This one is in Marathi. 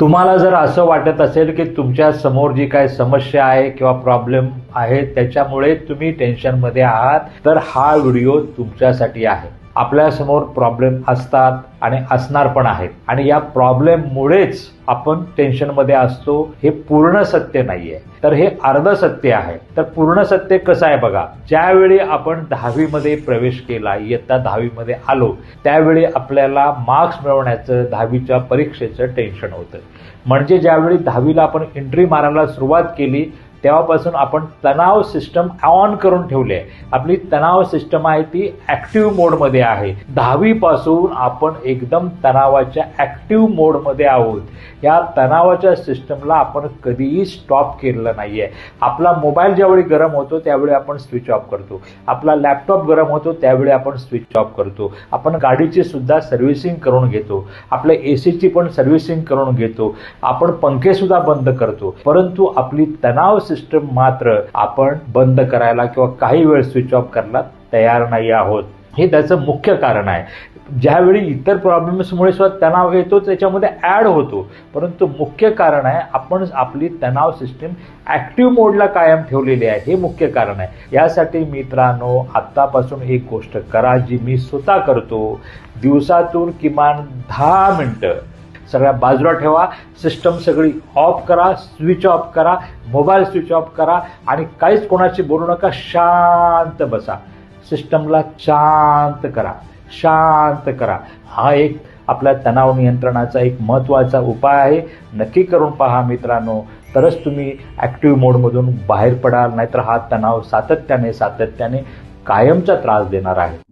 तुम्हाला जर असं वाटत असेल की तुमच्यासमोर जी काय समस्या आहे किंवा प्रॉब्लेम आहे त्याच्यामुळे तुम्ही टेन्शनमध्ये आहात तर हा व्हिडिओ तुमच्यासाठी आहे. आपल्यासमोर प्रॉब्लेम असतात आणि असणार पण आहेत. आणि या प्रॉब्लेममुळेच आपण टेन्शनमध्ये असतो हे पूर्ण सत्य नाहीये. तर हे अर्ध सत्य आहे. तर पूर्ण सत्य कसं आहे बघा? ज्यावेळी आपण दहावीमध्ये प्रवेश केला इयत्ता दहावीमध्ये आलो त्यावेळी आपल्याला मार्क्स मिळवण्याचं दहावीच्या परीक्षेचं टेन्शन होतं. म्हणजे ज्यावेळी दहावीला आपण एंट्री मारायला सुरुवात केली तेव्हापासून आपण तणाव सिस्टम ऑन करून ठेवली आहे. आपली तणाव सिस्टम आहे ती ऍक्टिव्ह मोडमध्ये आहे. दहावीपासून आपण एकदम तणावाच्या ऍक्टिव्ह मोडमध्ये आहोत. या तणावाच्या सिस्टमला आपण कधीही स्टॉप केलेलं नाहीये. आपला मोबाईल ज्यावेळी गरम होतो त्यावेळी आपण स्विच ऑफ करतो. आपला लॅपटॉप गरम होतो त्यावेळी आपण स्विच ऑफ करतो. आपण गाडीची सुद्धा सर्व्हिसिंग करून घेतो. आपल्या ए सीची पण सर्व्हिसिंग करून घेतो. आपण पंखे सुद्धा बंद करतो. परंतु आपली तणाव सिस्टम मात्र आपण बंद करायला किंवा काही वेळ स्विच ऑफ करायला तयार नाही आहोत. हे त्याचं मुख्य कारण आहे. ज्यावेळी इतर प्रॉब्लेम्समुळे सुद्धा तणाव येतो त्याच्यामध्ये ॲड होतो. परंतु मुख्य कारण आहे आपण आपली तणाव सिस्टीम ॲक्टिव्ह मोडला कायम ठेवलेली आहे. हे मुख्य कारण आहे. यासाठी मित्रांनो आत्तापासून एक गोष्ट करा जी मी स्वतः करतो. दिवसातून किमान दहा मिनटं सगळ्या बाजूला ठेवा. सिस्टम सगळी ऑफ करा स्विच ऑफ करा मोबाईल स्विच ऑफ करा आणि काहीच कोणाशी बोलू नका शांत बसा. सिस्टमला शांत करा. शांत करा. हा एक आपल्या तणाव नियंत्रणाचा एक महत्त्वाचा उपाय आहे. नक्की करून पहा मित्रांनो. तरच तुम्ही ॲक्टिव्ह मोडमधून बाहेर पडाल नाहीतर हा तणाव सातत्याने सातत्याने कायमचा त्रास देणार आहे.